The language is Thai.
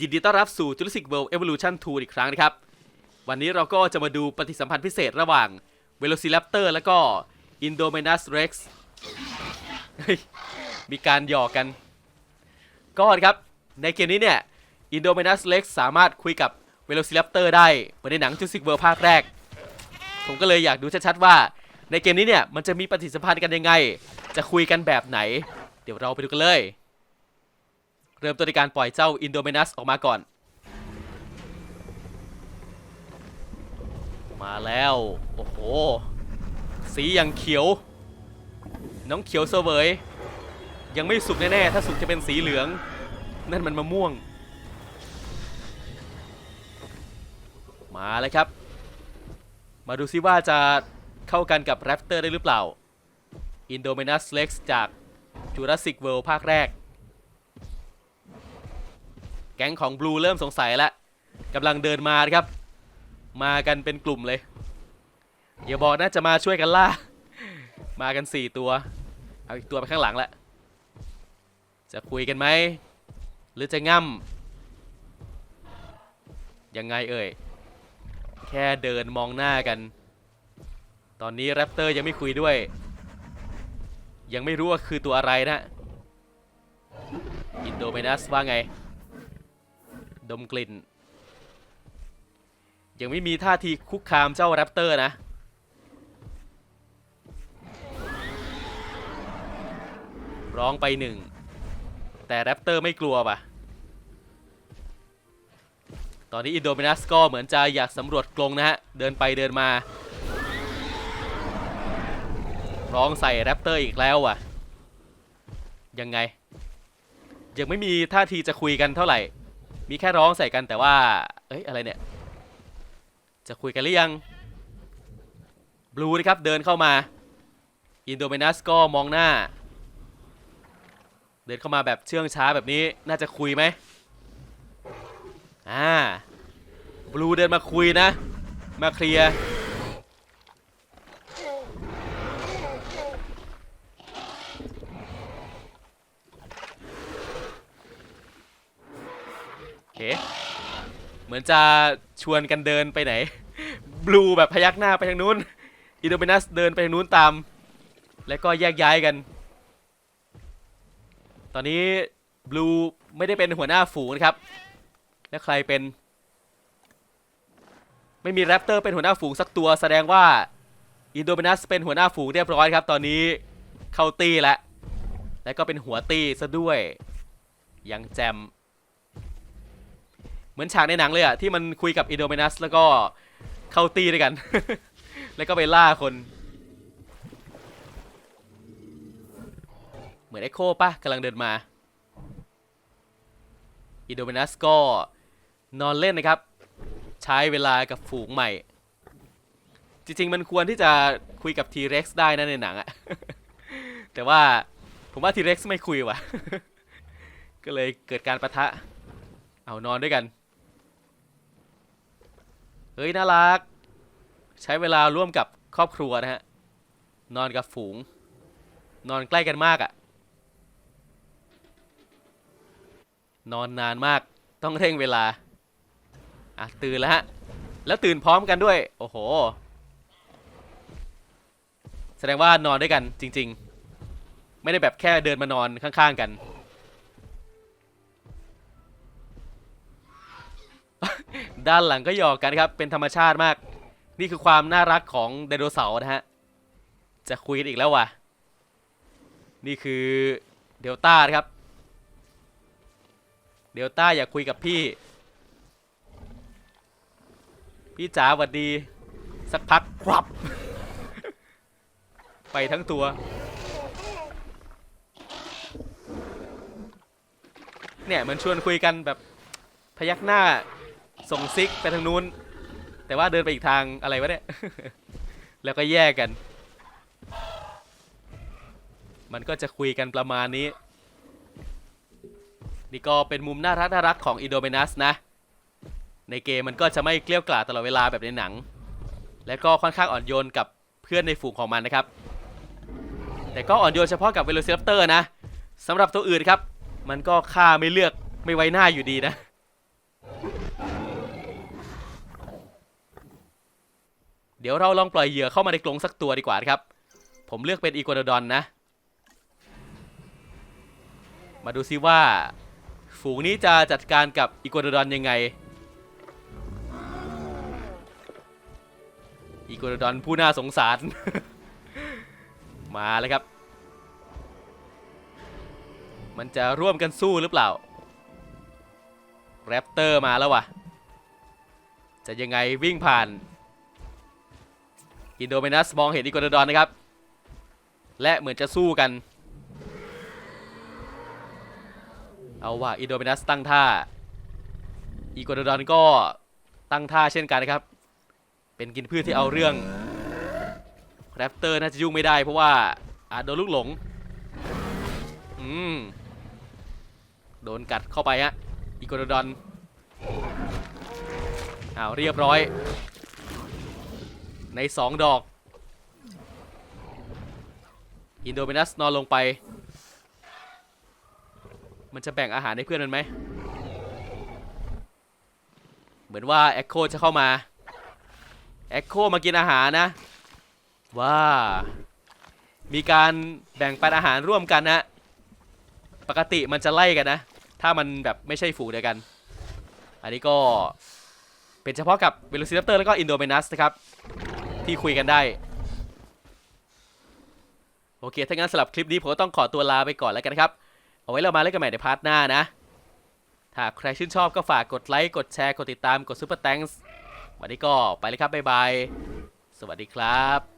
ยินดีต้อนรับสู่ Jurassic World Evolution 2 อีกครั้งนะครับ วันนี้เราก็จะมาดูปฏิสัมพันธ์พิเศษระหว่าง Velociraptor และก็ Indominus Rex มีการหยอกกัน ก็นครับ ในเกมนี้เนี่ย Indominus Rex สามารถคุยกับ Velociraptor ได้ เหมือนในหนัง Jurassic World ภาคแรก ผมก็เลยอยากดูชัดๆว่า ในเกมนี้เนี่ยมันจะมีปฏิสัมพันธ์กันยังไง จะคุยกันแบบไหน เดี๋ยวเราไปดูกันเลย เริ่มต้นในการปล่อยเจ้า Indominus ออกมาก่อน มาแล้ว โอ้โห สีอย่างเขียว น้องเขียวเสวย ยังไม่สุกแน่ๆ ถ้าสุกจะเป็นสีเหลือง นั่นมันมะม่วง มาเลยครับ มาดูซิว่าจะเข้ากันกับแรปเตอร์ได้หรือเปล่า Indominus Rex จาก Jurassic World ภาคแรก แก๊งของบลูเริ่มสงสัยแล้วกำลังเดินมาครับ มากันเป็นกลุ่มเลยอย่าบอกนะจะมาช่วยกันล่า มากัน 4 ตัว เอาอีกตัวไปข้างหลังละจะคุยกันไหม หรือจะง่ำยังไงเอ่ย แค่เดินมองหน้ากัน ตอนนี้แรปเตอร์ยังไม่คุยด้วย ยังไม่รู้ว่าคือตัวอะไรนะอินโดเมนัสว่าไง ดมกลิ่น ยังไม่มีท่าทีคุกคามเจ้าแรปเตอร์นะ ร้องไปหนึ่ง แต่แรปเตอร์ไม่กลัวปะตอนนี้อินโดมินัสก็เหมือนจะอยากสำรวจกรงนะฮะ เดินไปเดินมา ร้องใส่แรปเตอร์อีกแล้วอะ ยังไง ยังไม่มีท่าทีจะคุยกันเท่าไหร่ มีแค่ร้องใส่กันแต่ว่า เอ้ย อะไรเนี่ย จะคุยกันหรือยัง บลูนะครับ เดินเข้ามา อินโดเมนัสก็มองหน้า เดินเข้ามาแบบเชื่องช้าแบบนี้ น่าจะคุยไหม อ่า บลูเดินมาคุยนะ มาเคลียร์ เค เหมือนจะชวนกันเดินไปไหน บลูแบบพยักหน้าไปทางนู้น อินโดมินัสเดินไปทางนู้นตาม แล้วก็แยกย้ายกัน ตอนนี้บลูไม่ได้เป็นหัวหน้าฝูงนะครับ แล้วใครเป็น ไม่มีแรปเตอร์เป็นหัวหน้าฝูงสักตัวแสดงว่าอินโดมินัสเป็นหัวหน้าฝูงเรียบร้อยครับ ตอนนี้เข้าตีแล้ว แล้วก็เป็นหัวตีซะด้วย ยังแจม เหมือนฉากในหนังเลยอะที่มันคุยกับอินโดเมนัสแล้วก็เข้าตีด้วยกัน แล้วก็ไปล่าคน เหมือนเอ็โคปะกำลังเดินมาอินโดเมนัสก็นอนเล่นนะครับ ใช้เวลากับฝูงใหม่ จริง ๆ มันควรที่จะคุยกับทีเร็กซ์ได้นะในหนังอะแต่ว่าผมว่าทีเร็กซ์ไม่คุยว่ะ ก็เลยเกิดการประทะ เอานอนด้วยกัน ฮ้ยน่ารัก ใช้เวลาร่วมกับครอบครัวนะฮะ นอนกับฝูง นอนใกล้กันมากอะ่ะ นอนนานมาก ต้องเร่งเวลา อะ ตื่นแล้วฮะ แล้วตื่นพร้อมกันด้วย โอ้โห แสดงว่านอนด้วยกันจริง ๆ ไม่ได้แบบแค่เดินมานอนข้างๆกัน ด้านหลังก็หยอกกันครับ เป็นธรรมชาติมาก นี่คือความน่ารักของไดโนเสาร์นะฮะ จะคุยกันอีกแล้ววะนี่คือเดลต้าครับ เดลต้าอยากคุยกับพี่ พี่จ๋าหวัดดี สักพักครับ ไปทั้งตัว เนี่ยมันชวนคุยกันแบบพยักหน้า ส่งซิกไปทางนู้น แต่ว่าเดินไปอีกทางอะไรวะเนี่ย แล้วก็แยกกัน มันก็จะคุยกันประมาณนี้ นี่ก็เป็นมุมน่ารักน่ารักของอิโดเมนัสนะ ในเกมมันก็จะไม่เกลี้ยวกล่อมตลอดเวลาแบบในหนัง และก็ค่อนข้างอ่อนโยนกับเพื่อนในฝูงของมันนะครับ แต่ก็อ่อนโยนเฉพาะกับเวโรซิ r ปเตอร์นะสำหรับตัวอื่นครับ มันก็ฆ่าไม่เลือกไม่ไว้หน้าอยู่ดีนะ เดี๋ยวเราลองปล่อยเหยื่อเข้ามาในกรงสักตัวดีกว่าครับ ผมเลือกเป็นอีโกโดดอนนะ มาดูซิว่า ฝูงนี้จะจัดการกับอีโกโดดอนยังไง อีโกโดดอนผู้น่าสงสาร มาแล้วครับ มันจะร่วมกันสู้หรือเปล่า แรปเตอร์มาแล้ววะจะยังไงวิ่งผ่าน อินโดเมนัสมองเห็นอีโกโดดอนนะครับ และเหมือนจะสู้กัน เอาว่ะอินโดเมนัสตั้งท่า อีโกโดดอนก็ตั้งท่าเช่นกันนะครับ เป็นกินพืชที่เอาเรื่องแรปเตอร์น่าจะยุ่งไม่ได้เพราะว่าอาจโดนลูกหลง อืม โดนกัดเข้าไปฮะอีโกโดดอนอ้าวเรียบร้อย ในสองดอก อินโดเมนัสนอนลงไป มันจะแบ่งอาหารให้เพื่อนมันไหม เหมือนว่า e อ h โคจะเข้ามา e อ h โคมากินอาหารนะ ว่า มีการแบ่งปันอาหารร่วมกันนะ ปกติมันจะไล่กันนะ ถ้ามันแบบไม่ใช่ฝูงเดียวกัน อันนี้ก็เป็นเฉพาะกับเวลูซิ r ัปเตอร์แล้วก็อินโดเมนัสนะครับ ที่คุยกันได้ โอเค ถ้างั้นสำหรับคลิปนี้ผมก็ต้องขอตัวลาไปก่อนแล้วกันครับ เอาไว้เรามาเล่นกันใหม่ในพาร์ทหน้านะ ถ้าใครชื่นชอบก็ฝากกดไลค์ กดแชร์ กดติดตาม กดซุปเปอร์แตงส์วันนี้ก็ไปเลยครับ บ๊ายบาย สวัสดีครับ